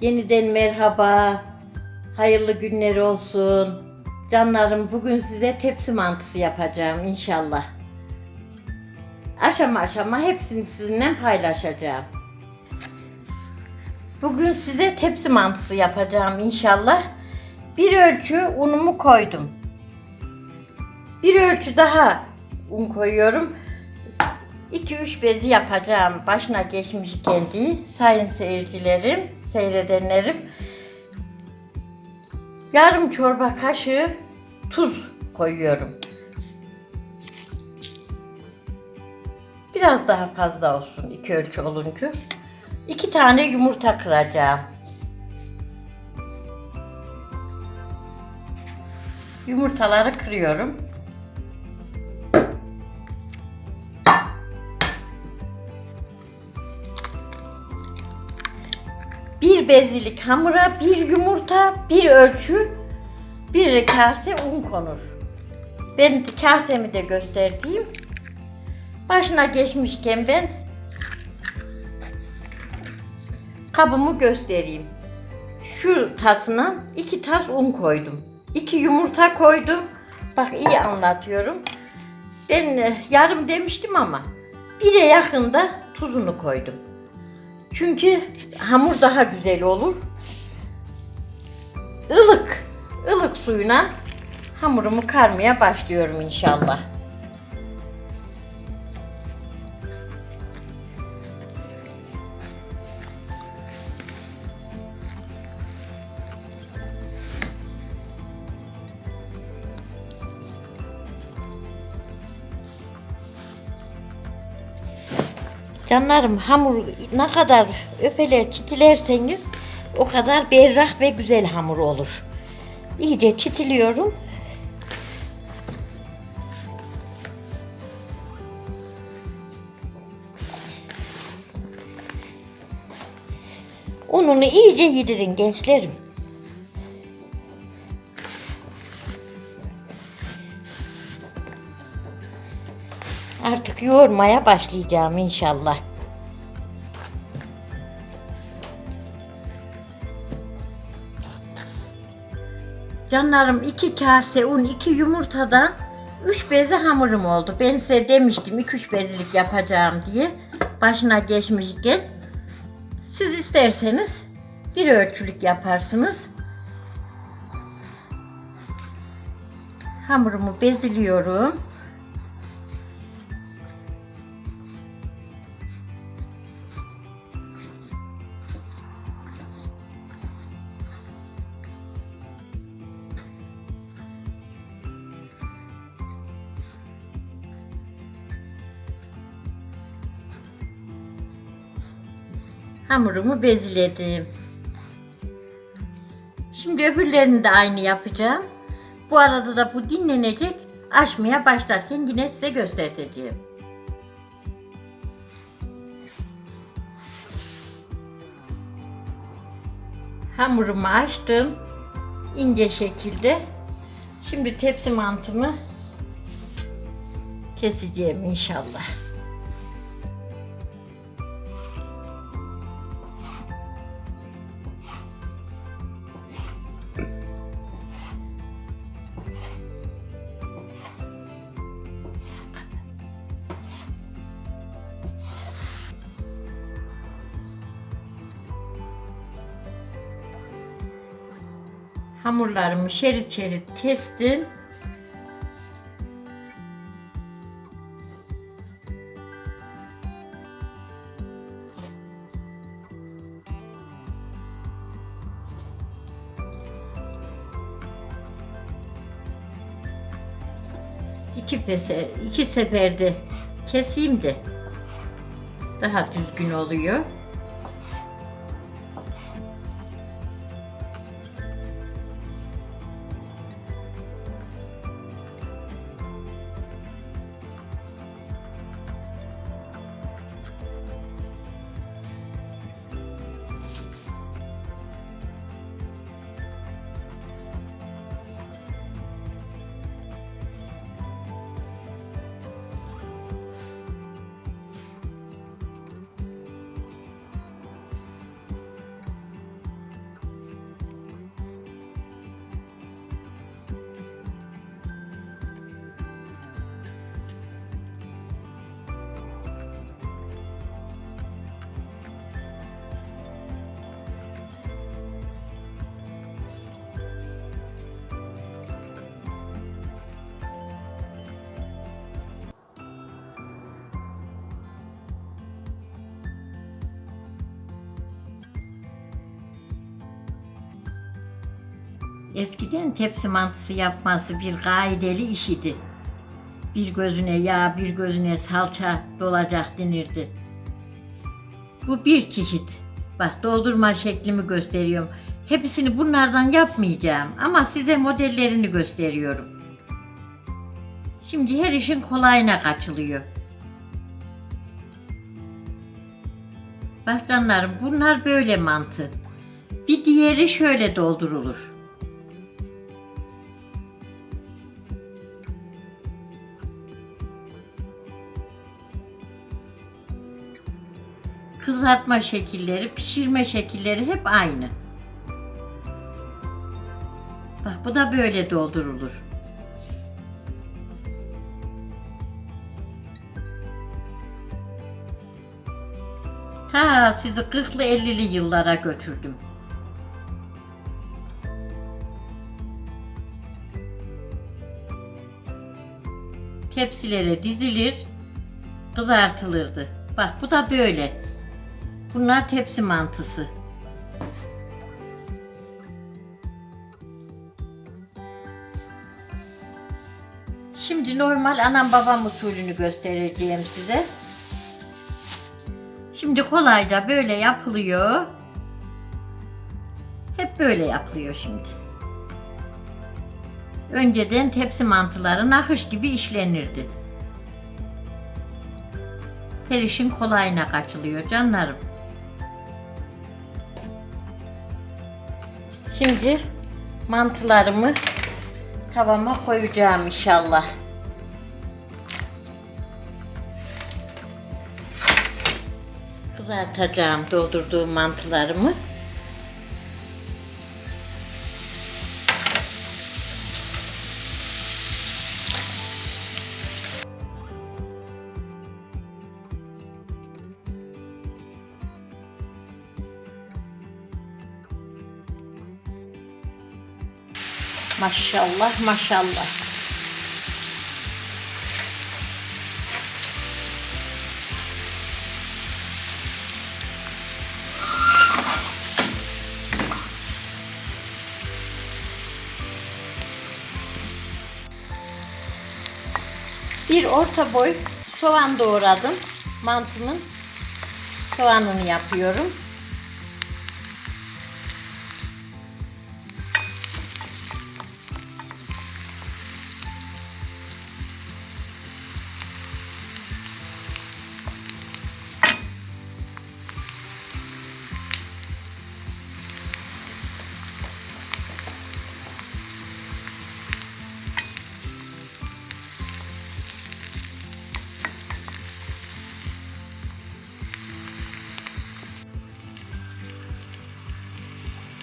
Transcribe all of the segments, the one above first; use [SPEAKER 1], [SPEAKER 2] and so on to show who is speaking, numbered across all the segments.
[SPEAKER 1] Yeniden merhaba. Hayırlı günler olsun. Canlarım bugün size tepsi mantısı yapacağım inşallah. Aşama aşama hepsini sizinle paylaşacağım. Bugün size tepsi mantısı yapacağım inşallah. Bir ölçü unumu koydum. Bir ölçü daha un koyuyorum. 2-3 bezi yapacağım. Başına geçmiş kendi sayın seyircilerim, seyredenlerim. Yarım çorba kaşığı tuz koyuyorum. Biraz daha fazla olsun iki ölçü olunca. İki tane yumurta kıracağım. Yumurtaları kırıyorum. Bezlilik hamura bir yumurta, bir ölçü, bir kase un konur. Ben kasemi de gösterdiğim. Başına geçmişken ben kabımı göstereyim. Şu tasına iki tas un koydum. İki yumurta koydum. Bak iyi anlatıyorum. Ben e, yarım demiştim ama bire yakında tuzunu koydum. Çünkü hamur daha güzel olur. Ilık, ılık suyuna hamurumu karmaya başlıyorum inşallah. Canlarım hamur ne kadar öfeler çitilerseniz o kadar berrak ve güzel hamur olur. İyice çitiliyorum. Ununu iyice yedirin gençlerim. Yoğurmaya başlayacağım inşallah. Canlarım iki kase un, iki yumurtadan üç bezi hamurum oldu. Ben size demiştim iki üç bezlik yapacağım diye. Başına geçmişken. Siz isterseniz bir ölçülük yaparsınız. Hamurumu beziliyorum. Hamurumu bezledim. Şimdi öbürlerini de aynı yapacağım. Bu arada da bu dinlenecek. Açmaya başlarken yine size göstereceğim. Hamurumu açtım. ince şekilde. Şimdi tepsi mantımı keseceğim inşallah. Hamurlarımı şerit şerit kestim. İki pese, iki seferde keseyim de daha düzgün oluyor. Eskiden tepsi mantısı yapması bir gaideli iş idi. Bir gözüne yağ, bir gözüne salça dolacak denirdi. Bu bir çeşit. Bak doldurma şeklimi gösteriyorum. Hepsini bunlardan yapmayacağım ama size modellerini gösteriyorum. Şimdi her işin kolayına kaçılıyor. Bak canlarım bunlar böyle mantı. Bir diğeri şöyle doldurulur. Kızartma şekilleri, pişirme şekilleri hep aynı. Bak bu da böyle doldurulur. Ta sizi 40'lı 50'li yıllara götürdüm. Tepsilere dizilir, kızartılırdı. Bak bu da böyle. Bunlar tepsi mantısı. Şimdi normal anam babam usulünü göstereceğim size. Şimdi kolayca böyle yapılıyor. Hep böyle yapılıyor şimdi. Önceden tepsi mantıları nakış gibi işlenirdi. Her işin kolayına kaçılıyor canlarım. Şimdi mantılarımı tavama koyacağım inşallah. Kızartacağım doldurduğum mantılarımı. Maşallah maşallah. Bir orta boy soğan doğradım. Mantımın soğanını yapıyorum.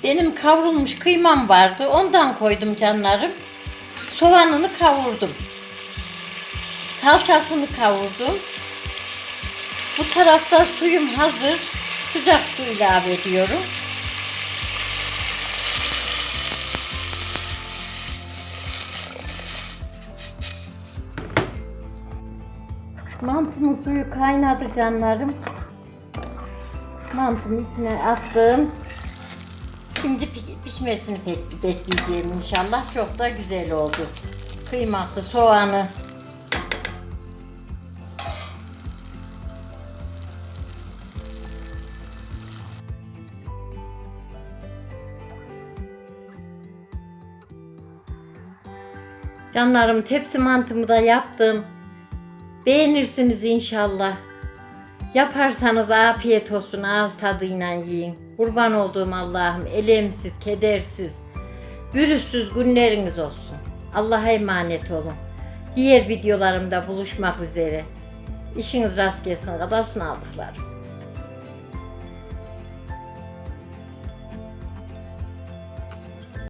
[SPEAKER 1] Benim kavrulmuş kıymam vardı. Ondan koydum canlarım. Soğanını kavurdum. Salçasını kavurdum. Bu tarafta suyum hazır. Sıcak su ilave ediyorum. Mantımın suyu kaynadı canlarım. Mantımın içine attım. Şimdi pi- pişmesini bekleyeceğim inşallah. Çok da güzel oldu. Kıyması, soğanı. Canlarım tepsi mantımı da yaptım. Beğenirsiniz inşallah. Yaparsanız afiyet olsun ağız tadıyla yiyin. Kurban olduğum Allah'ım elemsiz, kedersiz, virüssüz günleriniz olsun. Allah'a emanet olun. Diğer videolarımda buluşmak üzere. İşiniz rast gelsin. Kadasını aldıklarım.